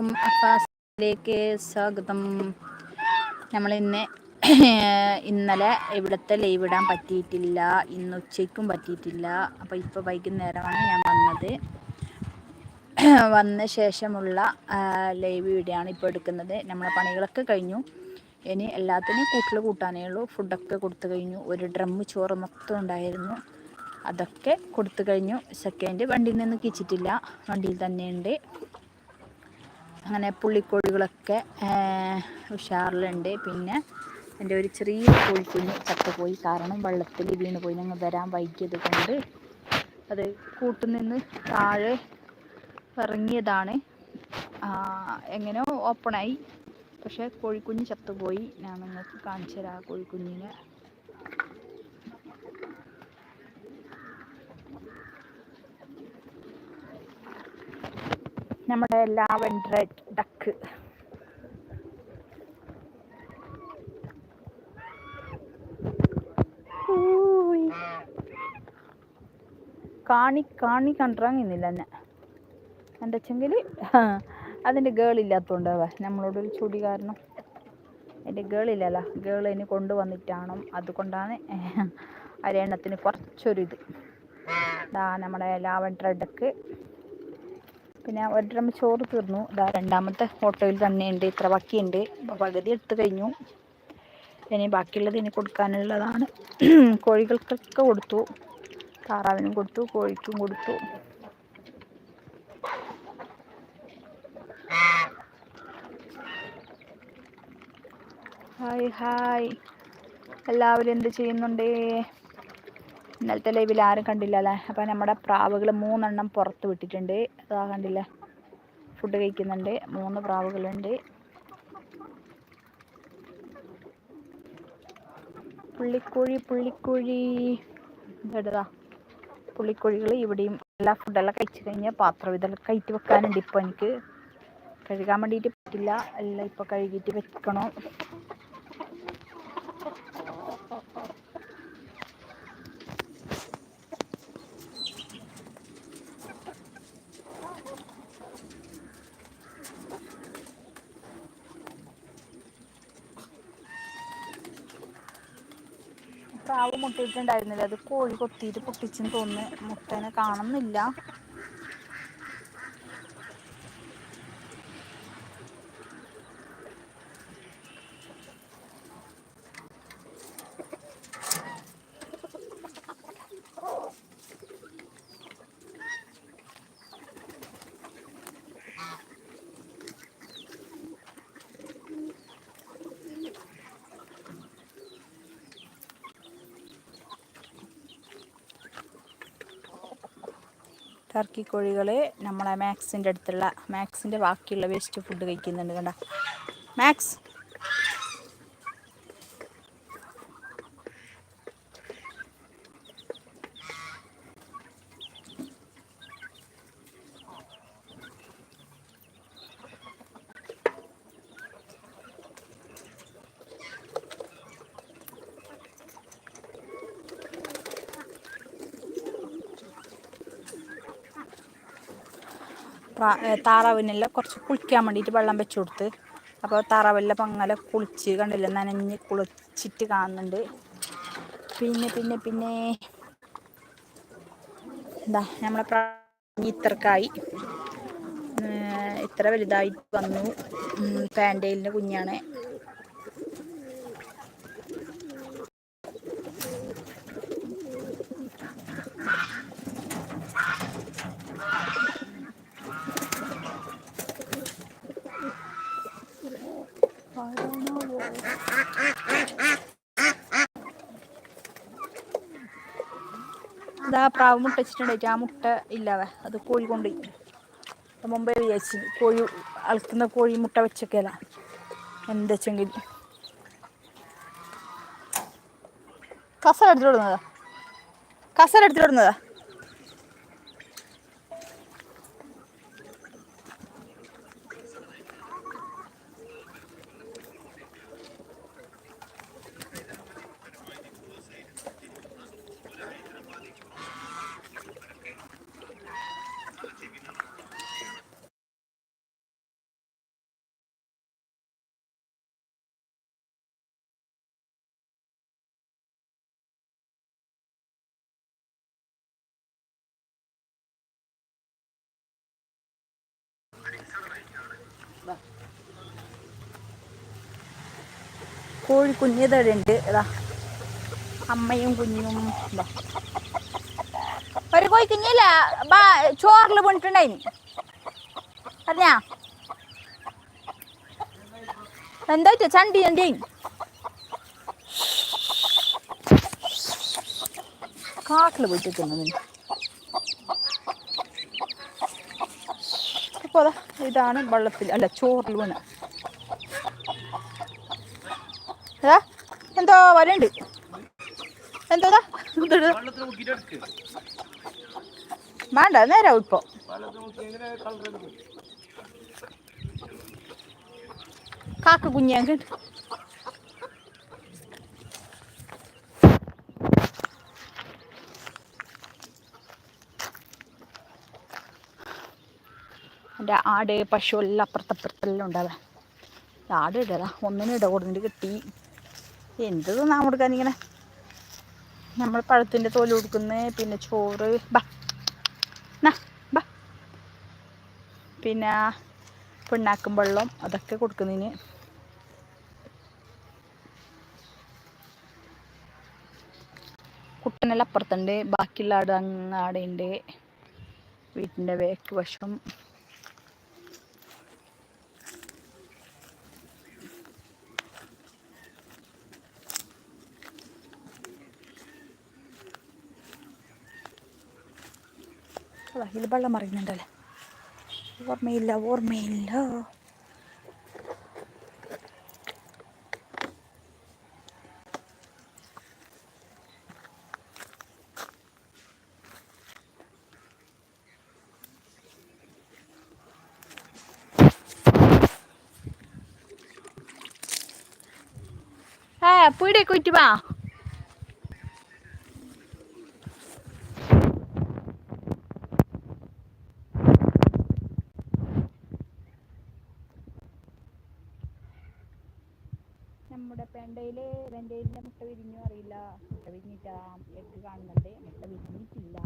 എല്ലാവർക്കും അഫാസിലേക്ക് സ്വാഗതം. നമ്മൾ ഇന്ന് ഇന്നലെ ഇവിടുത്തെ ലൈവ് ഇടാൻ പറ്റിയിട്ടില്ല. ഇന്ന് ഉച്ചയ്ക്കും പറ്റിയിട്ടില്ല. അപ്പോൾ ഇപ്പോൾ വൈകുന്നേരമാണ് ഞാൻ വന്നത്. വന്ന ശേഷമുള്ള ലൈവ് വീഡിയോ ഇപ്പോൾ എടുക്കുന്നത്. നമ്മളെ പണികളൊക്കെ കഴിഞ്ഞു. ഇനി എല്ലാത്തിനും കൂട്ടിൽ കൂട്ടാനേ ഉള്ളൂ. ഫുഡൊക്കെ കൊടുത്തു കഴിഞ്ഞു. ഒരു ഡ്രമ്മ് ചോറ് മൊത്തം ഉണ്ടായിരുന്നു. അതൊക്കെ കൊടുത്തു കഴിഞ്ഞു. സെക്കൻഡ് വണ്ടിയിൽ നിന്ന് കിച്ചിട്ടില്ല. വണ്ടിയിൽ തന്നെയുണ്ട്. അങ്ങനെ പുള്ളിക്കോഴികളൊക്കെ ഉഷാറിലുണ്ട്. പിന്നെ എന്റെ ഒരു ചെറിയ കോഴിക്കുഞ്ഞ് ചത്തുപോയി. കാരണം വെള്ളത്തിൽ വീണ് പോയി. ഞങ്ങൾ വരാൻ വൈകിയത് കൊണ്ട് അത് കൂട്ടുനിന്ന് താഴെ ഇറങ്ങിയതാണ്. എങ്ങനെയോ ഓപ്പണായി പക്ഷേ കോഴിക്കുഞ്ഞ് ചത്തുപോയി. ഞാൻ നിങ്ങൾക്ക് കാണിച്ചു തരാം കോഴിക്കുഞ്ഞിനെ. നമ്മുടെ ലാവൻഡർ ഡക്ക്. കാണി കാണി കണ്ടിറങ്ങുന്നില്ല എന്നെ. എന്റെ വെച്ചെങ്കിൽ അതിന്റെ ഗേളില്ലാത്തതുകൊണ്ട് അവ നമ്മളോടൊരു ചൂടി കാരണം. എന്റെ ഗേളില്ലല്ലോ ഗേൾ ഇനി കൊണ്ടുവന്നിട്ടാണ്. അതുകൊണ്ടാണ് അരയണ്ണത്തിന് കുറച്ചൊരു ഇത് ഇതാ നമ്മുടെ ലാവൻഡർ ഡക്ക്. പിന്നെ ഒരു ഡ്രം ചോറ് തീർന്നു. ഇതാ രണ്ടാമത്തെ ഓട്ടോയിൽ തന്നെയുണ്ട്. ഇത്ര ബാക്കിയുണ്ട്. പകുതി എടുത്തു കഴിഞ്ഞു. ഇനി ബാക്കിയുള്ളത് ഇനി കൊടുക്കാനുള്ളതാണ്. കോഴികൾക്കൊക്കെ കൊടുത്തു. താറാവിനും കൊടുത്തു. കോഴിക്കും കൊടുത്തു. Hi hi. എല്ലാവരും എന്ത് ചെയ്യുന്നുണ്ടേ? ഇന്നലത്തെ ലൈവിൽ ആരും കണ്ടില്ല അല്ലേ അപ്പോൾ നമ്മുടെ പ്രാവുകൾ മൂന്നെണ്ണം പുറത്ത് വിട്ടിട്ടുണ്ട്. അതാ കണ്ടില്ലേ? ഫുഡ് കഴിക്കുന്നുണ്ട്. മൂന്ന് പ്രാവുകളുണ്ട്. പുള്ളിക്കോഴി പുള്ളിക്കോഴി. എടുതാ പുള്ളിക്കോഴികൾ ഇവിടെയും എല്ലാ ഫുഡെല്ലാം കഴിച്ചു കഴിഞ്ഞാൽ പാത്രം ഇതെല്ലാം കയറ്റി വെക്കാനുണ്ട് ഇപ്പോൾ എനിക്ക്. കഴുകാൻ വേണ്ടിയിട്ട് പറ്റില്ല. എല്ലാം ഇപ്പോൾ കഴുകിയിട്ട് വെക്കണം. പ്രാവ് മുട്ടിയിട്ടുണ്ടായിരുന്നില്ല. അത് കോഴി കൊത്തിയിട്ട് പൊട്ടിച്ചെന്ന് തോന്നുന്നു. മുട്ടനെ കാണുന്നില്ല. ടർക്കി കോഴികൾ നമ്മളെ മാക്സിന്റെ അടുത്തുള്ള മാക്സിന്റെ ബാക്കിയുള്ള വേസ്റ്റ് ഫുഡ് കഴിക്കുന്നുണ്ട് കണ്ട. മാക്സ് താറാവിനെല്ലാം കുറച്ച് കുളിക്കാൻ വേണ്ടിയിട്ട് വെള്ളം വെച്ച് കൊടുത്ത് അപ്പോൾ താറാവെല്ലാം അങ്ങനെ കുളിച്ച് കണ്ടില്ല നനഞ്ഞ് കുളിച്ചിട്ട് കാണുന്നുണ്ട്. പിന്നെ പിന്നെ പിന്നെ എന്താ നമ്മളെ ഇത്രക്കായി. ഇത്ര വലുതായിട്ട് വന്നു. പാൻഡേലിന്റെ കുഞ്ഞാണ്. അതാ പ്രാവ് മുട്ട വെച്ചിട്ടുണ്ടായിട്ട് ആ മുട്ട ഇല്ലാവേ അത് കോഴി കൊണ്ടുപോയി. മുമ്പേ വിചാരിച്ചു കോഴി അളക്കുന്ന കോഴി മുട്ട വെച്ചൊക്കെയല്ല. എന്തെച്ചെങ്കിൽ കസര എടുത്തിടുന്നതാ കസര എടുത്തിടുന്നതാ കോഴി കുഞ്ഞിതടുണ്ട് ഇതാ അമ്മയും കുഞ്ഞും ഇതാ. ഒരു കോഴി കുഞ്ഞില്ല ബാ ചോറിൽ വീണിട്ടുണ്ടായിന് അറിഞ്ഞാ എന്താ ചണ്ടി ചണ്ടി. കാട്ടിൽ പോയിട്ട് തിന്നതിന് അപ്പോൾ ഇതാണ് വെള്ളത്തിൽ അല്ല ചോറിൽ വീണ. എന്തോ വെള്ളത്തിൽ എടുക്ക് വേണ്ട നേരാവും ഇപ്പോ. കാക്ക കുഞ്ഞു എന്റെ ആട് പശു എല്ലാം അപ്പുറത്തപ്പുറത്തെല്ലാം ഉണ്ടാവാ ആട് ഇടാ ഒന്നിനും ഇട കൊടുത്തിട്ട് കിട്ടി. എന്ത് നാം കൊടുക്കാൻ ഇങ്ങനെ? നമ്മൾ പഴത്തിന്റെ തോൽ കൊടുക്കുന്നു പിന്നെ ചോറ്. ബാ. ബാ. പിന്നെ പിണ്ണാക്കും വെള്ളം അതൊക്കെ കൊടുക്കുന്നതിന്. കുട്ടനെല്ലാം അപ്പുറത്തുണ്ട്. ബാക്കിയുള്ള ആട് അങ്ങാടുണ്ട് വീട്ടിന്റെ വേക്ക് വശം. അതാ ഇതിൽ വെള്ളം മറിയുന്നുണ്ടല്ലേ? ഓർമ്മയില്ല ഓർമ്മയില്ല. ഏ പീടിയെ കുറ്റി വാ നമ്മുടെ മുട്ട വിരിഞ്ഞു അറിയില്ല. മുട്ട വിരിഞ്ഞിട്ടാ എട്ട് കാണുന്നുണ്ട്. മുട്ട വിരിഞ്ഞിട്ടില്ല.